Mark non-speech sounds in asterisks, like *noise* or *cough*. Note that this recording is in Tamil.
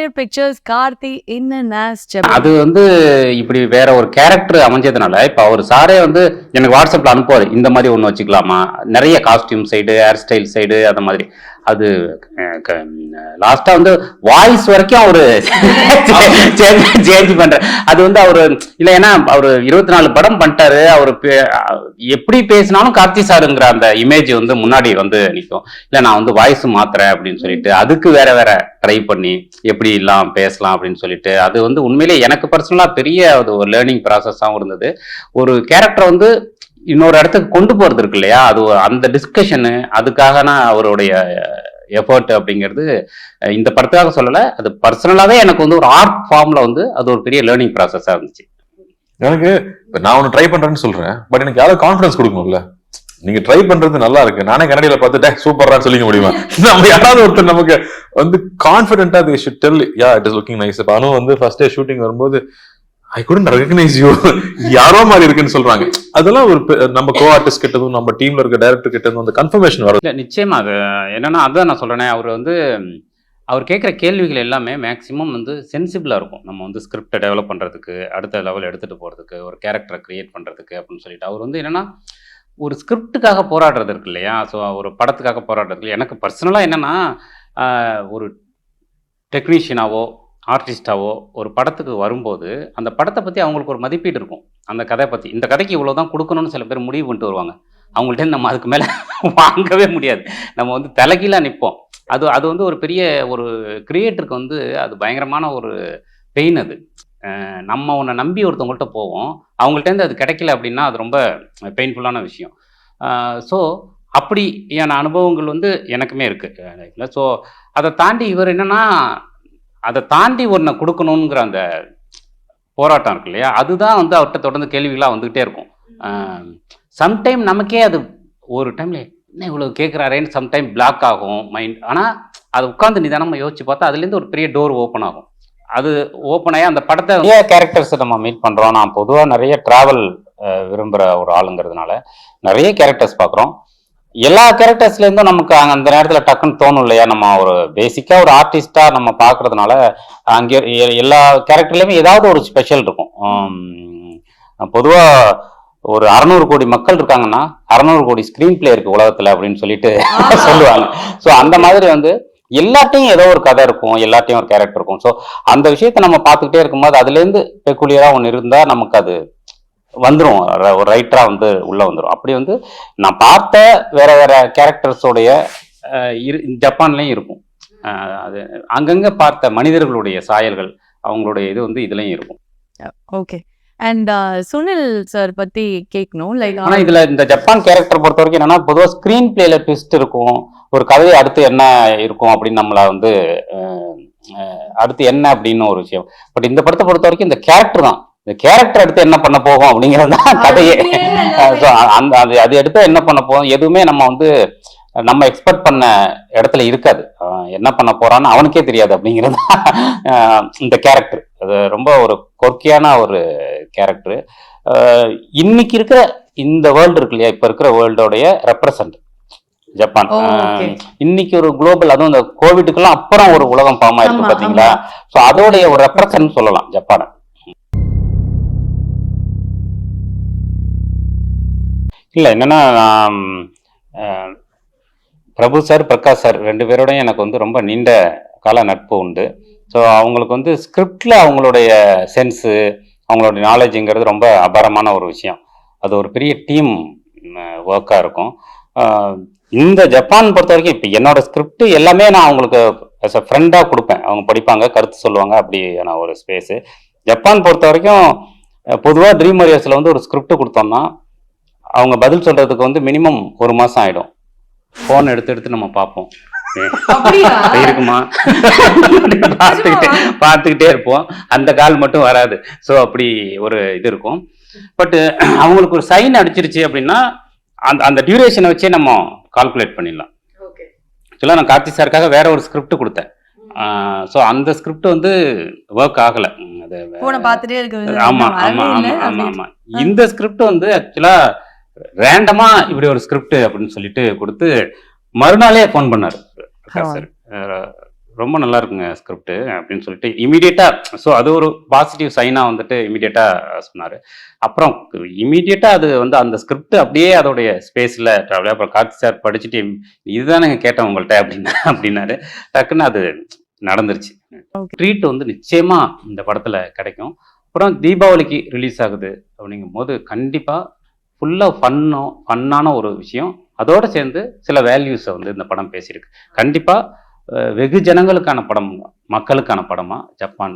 வாரியர் பிக்சர்ஸ் கார்த்தி ஆஸ் அது வந்து இப்படி வேற ஒரு கேரக்டர் அமைஞ்சதுனால இப்போ அவர் சாரே வந்து எனக்கு வாட்ஸ்அப்ல அனுப்புவார் இந்த மாதிரி ஒன்று வச்சுக்கலாமா? நிறைய costume side hair style side அந்த மாதிரி. அது லாஸ்டா வந்து வாய்ஸ் வரைக்கும் அவரு *laughs* சேஞ்ச் பண்ற. அது வந்து அவரு இல்ல ஏன்னா அவரு இருபத்தி நாலு படம் பண்ணிட்டாரு அவரு எப்படி பேசினாலும் கார்த்தி சாருங்கிற அந்த இமேஜ் வந்து முன்னாடி வந்து நிற்கும் இல்ல நான் வந்து வாய்ஸ் மாத்துறேன் அப்படின்னு சொல்லிட்டு அதுக்கு வேற வேற ட்ரை பண்ணி எப்படி எல்லாம் பேசலாம் அப்படின்னு சொல்லிட்டு அது வந்து உண்மையிலே எனக்கு பர்சனலாக பெரிய அது ஒரு லேர்னிங் ப்ராசஸாகவும் இருந்தது. ஒரு கேரக்டர் வந்து இன்னொரு இடத்துக்கு கொண்டு போகிறது இருக்கு இல்லையா? அது ஒரு- அந்த டிஸ்கஷனு அதுக்காகனா அவருடைய எஃபர்ட் அப்படிங்கிறது இந்த படத்துக்காக சொல்லலை அது பர்சனலாகவே எனக்கு வந்து ஒரு ஆர்ட் ஃபார்மில் வந்து அது ஒரு பெரிய லேர்னிங் ப்ராசஸாக இருந்துச்சு. எனக்கு நான் ஒன்று ட்ரை பண்ணுறேன்னு சொல்கிறேன் பட் எனக்கு யாரும் கான்ஃபிடன்ஸ் கொடுக்கணும்ல? நீங்க ட்ரை பண்றது நல்லா இருக்கு. நானே கன்னடியில பார்த்துட்டு சூப்பரா சொல்லிக்க முடியுமா? *laughs* நம்ம யாராவது ஒருத்தர் நமக்கு வந்து கான்பிடென்ட்டா they should tell ya it is looking nice இப்ப அனு வந்து ஃபர்ஸ்ட் டே ஷூட்டிங் வரும்போது ஐ குடன் ரெகனைஸ் யூ யாரோ மாதிரி இருக்குன்னு சொல்றாங்க. அதெல்லாம் ஒரு பெ- நம்ம கோ ஆர்டிஸ்ட் கிட்டதும் நம்ம டீம்ல இருக்க டைரக்டர் கிட்டதும் அந்த கன்ஃபர்மேஷன் வரும். இல்லை நிச்சயமா அது என்னன்னா அதான் நான் சொல்றேன் அவர் வந்து அவர் கேட்குற கேள்விகள் எல்லாமே மேக்ஸிமம் வந்து சென்சிபிளாக இருக்கும். நம்ம வந்து ஸ்கிரிப்டை டெவலப் பண்ணுறதுக்கு அடுத்த லெவல் எடுத்துகிட்டு போகிறதுக்கு ஒரு கேரக்டரை க்ரியேட் பண்ணுறதுக்கு அப்படின்னு சொல்லிட்டு. அவர் வந்து என்னென்னா ஒரு ஸ்கிரிப்டுக்காக போராடுறது இருக்கு இல்லையா? ஸோ ஒரு படத்துக்காக போராடுறது எனக்கு பர்சனலாக என்னென்னா ஒரு டெக்னீஷியனாவோ ஆர்டிஸ்டாவோ ஒரு படத்துக்கு வரும்போது அந்த படத்தை பற்றி அவங்களுக்கு ஒரு மதிப்பீடு இருக்கும். அந்த கதை பற்றி இந்த கதைக்கு இவ்வளோ தான் கொடுக்கணும்னு சில பேர் முடிவு பண்ணிட்டு வருவாங்க. அவங்கள்ட்ட நம்ம அதுக்கு மேலே *laughs* வாங்கவே முடியாது. நம்ம வந்து தலைகீழாக நிற்போம் அது அது வந்து ஒரு பெரிய ஒரு கிரியேட்டருக்கு வந்து அது பயங்கரமான ஒரு பெயின் அது. நம்ம உன்னை நம்பி ஒருத்தவங்கள்ட்ட போவோம். அவங்கள்ட்டேருந்து அது கிடைக்கல அப்படின்னா அது ரொம்ப பெயின்ஃபுல்லான விஷயம். ஸோ அப்படியான அனுபவங்கள் வந்து எனக்குமே இருக்குது லைஃப்பில் ஸோ அதை தாண்டி இவர் என்னென்னா அதை தாண்டி ஒன்றை கொடுக்கணுங்கிற அந்த போராட்டம் இருக்கு இல்லையா? அதுதான் வந்து அவர்கிட்ட தொடர்ந்து கேள்விகளாக வந்துக்கிட்டே இருக்கும். சம்டைம் நமக்கே அது ஒரு டைம்ல என்ன இவ்வளோ கேட்குறாரேன்னு சம்டைம் பிளாக் ஆகும் மைண்ட் ஆனால் அது உட்காந்து நிதானமாக யோசிச்சு பார்த்தா அதுலேருந்து ஒரு பெரிய டோர் ஓப்பன் ஆகும். அது ஓப்பன் ஆகி அந்த படத்தை நிறைய கேரக்டர்ஸை நம்ம மீட் பண்ணுறோம் நான் பொதுவாக நிறைய ட்ராவல் விரும்புகிற ஒரு ஆளுங்கிறதுனால நிறைய கேரக்டர்ஸ் பார்க்குறோம். எல்லா கேரக்டர்ஸ்லேருந்தும் நமக்கு அங்க அந்த நேரத்தில் டக்குன்னு தோணும் இல்லையா? நம்ம ஒரு பேசிக்காக ஒரு ஆர்டிஸ்டாக நம்ம பார்க்கறதுனால அங்கே எ- எல்லா கேரக்டர்லேயுமே ஏதாவது ஒரு ஸ்பெஷல் இருக்கும். பொதுவாக ஒரு அறநூறு கோடி மக்கள் இருக்காங்கன்னா அறநூறு கோடி ஸ்க்ரீன் பிளே இருக்கு உலகத்தில் அப்படின்னு சொல்லிட்டு சொல்லுவாங்க. ஸோ அந்த மாதிரி வந்து எல்லாத்தையும் ஏதோ ஒரு கதை இருக்கும் எல்லாத்தையும் ஒரு கேரக்டர் இருக்கும். ஸோ அந்த விஷயத்த நம்ம பார்த்துக்கிட்டே இருக்கும்போது அதுலேருந்து பெக்குலியராக ஒன்று இருந்தால் நமக்கு அது வந்துடும் ஒரு ரைட்டராக வந்து உள்ளே வந்துடும் அப்படி வந்து நான் பார்த்த வேற வேற கேரக்டர்ஸோடைய இரு ஜப்பான்லேயும் இருக்கும். அது அங்கங்கே பார்த்த மனிதர்களுடைய சாயல்கள் அவங்களுடைய இது வந்து இதுலேயும் இருக்கும். ஓகே அண்ட் சுனில் சார் பத்தி கேட்கணும் லைக் ஆனா இதுல இந்த ஜப்பான் கேரக்டர் பொறுத்த வரைக்கும் என்னன்னா பொதுவா ஸ்கிரீன் பிளேல ட்விஸ்ட் இருக்கும். ஒரு கதையை அடுத்து என்ன இருக்கும் அப்படின்னு நம்மள வந்து அடுத்து என்ன அப்படின்னு ஒரு விஷயம். பட் இந்த படத்தை பொறுத்த வரைக்கும் இந்த கேரக்டர் தான். இந்த கேரக்டர் அடுத்து என்ன பண்ண போகும் அப்படிங்கிறது தான் கதையே. அந்த அது அது எடுத்து என்ன பண்ண போகும்? எதுவுமே நம்ம வந்து நம்ம எக்ஸ்பெக்ட் பண்ண இடத்துல இருக்காது. என்ன பண்ண போறான்னு அவனுக்கே தெரியாது அப்படிங்கிறது இந்த கேரக்டர் அது ரொம்ப ஒரு கொர்க்கியான ஒரு கேரக்டர் இன்னைக்கு இருக்கிற இந்த வேர்ல்டு இருக்கு இல்லையா? இப்ப இருக்கிற வேர்ல்டோடைய ரெப்ரசன்ட் ஜப்பான். இன்னைக்கு ஒரு குளோபல் அதுவும் இந்த கோவிடுக்கெல்லாம் அப்புறம் ஒரு உலகம் ஆயிருக்கு ஆமா, பாத்தீங்களா? ஸோ அதோடைய ஒரு ரெப்ரசன்ட் சொல்லலாம் ஜப்பானை. இல்ல என்னன்னா பிரபு சார் பிரகாஷ் சார் ரெண்டு பேரோடையும் எனக்கு வந்து ரொம்ப நீண்ட கால நட்பு உண்டு. ஸோ அவங்களுக்கு வந்து ஸ்கிரிப்ட்ல அவங்களுடைய சென்ஸு அவங்களுடைய நாலேஜுங்கிறது ரொம்ப அபாரமான ஒரு விஷயம். அது ஒரு பெரிய டீம் ஒர்க்காக இருக்கும். இந்த ஜப்பான் பொறுத்த வரைக்கும் இப்போ என்னோட ஸ்கிரிப்ட் எல்லாமே நான் அவங்களுக்கு as a ஃப்ரெண்டாக கொடுப்பேன். அவங்க படிப்பாங்க கருத்து சொல்லுவாங்க அப்படியான ஒரு ஸ்பேஸு ஜப்பான் பொறுத்த வரைக்கும் பொதுவாக ட்ரீம் வாரியர்ஸில் வந்து ஒரு ஸ்கிரிப்ட் கொடுத்தோம்னா அவங்க பதில் சொல்றதுக்கு வந்து மினிமம் ஒரு மாசம் ஆயிடும். ஃபோன் எடுத்து எடுத்து நம்ம பார்ப்போம். இருக்குமா? *laughs* பார்த்துக்கிட்டே பார்த்துக்கிட்டே இருப்போம். அந்த கால் மட்டும் வராது. ஸோ அப்படி ஒரு இது இருக்கும். பட் அவங்களுக்கு ஒரு சைன் அடிச்சிருச்சு அப்படின்னா அந்த அந்த டியூரேஷனை வச்சே நம்ம கால்குலேட் பண்ணிடலாம். ஆக்சுவலாக நான் கார்த்தி சாருக்காக வேற ஒரு ஸ்கிரிப்ட் கொடுத்தேன். ஸோ அந்த ஸ்கிரிப்ட் வந்து ஒர்க் ஆகலை. அது போன பார்த்துட்டே இருக்கு ஆமா ஆமா ஆமா ஆமா ஆமா. இந்த ஸ்கிரிப்ட் வந்து ஆக்சுவலா ரேண்டமா இப்படி ஒரு ஸ்கிரிப்ட் அப்படின்னு சொல்லிட்டு கொடுத்து மறுநாளே ஃபோன் பண்ணாரு. சார் ரொம்ப நல்லா இருக்குங்க ஸ்கிரிப்ட் அப்படின்னு சொல்லிட்டு இமீடியட்டாக ஸோ அது ஒரு பாசிட்டிவ் சைனாக வந்துட்டு இமீடியட்டாக சொன்னார். அப்புறம் இமீடியட்டாக அது வந்து அந்த ஸ்கிரிப்ட் அப்படியே அதோடைய ஸ்பேஸில் ட்ராவல் அப்புறம் கார்த்தி சார் படிச்சுட்டு இதுதானே கேட்டேன் உங்கள்கிட்ட அப்படின்னா அப்படின்னாரு. டக்குன்னு அது நடந்துருச்சு. ட்ரீட் வந்து நிச்சயமா இந்த படத்துல கிடைக்கும். அப்புறம் தீபாவளிக்கு ரிலீஸ் ஆகுது அப்படிங்கும் போது கண்டிப்பா ஃபுல்லா ஃபன்னோ ஃபன்னான ஒரு விஷயம். அதோட சேர்ந்து சில வேல்யூஸை வந்து இந்த படம் பேசியிருக்கு. கண்டிப்பா அஹ், வெகு ஜனங்களுக்கான படம் மக்களுக்கான படமா ஜப்பான்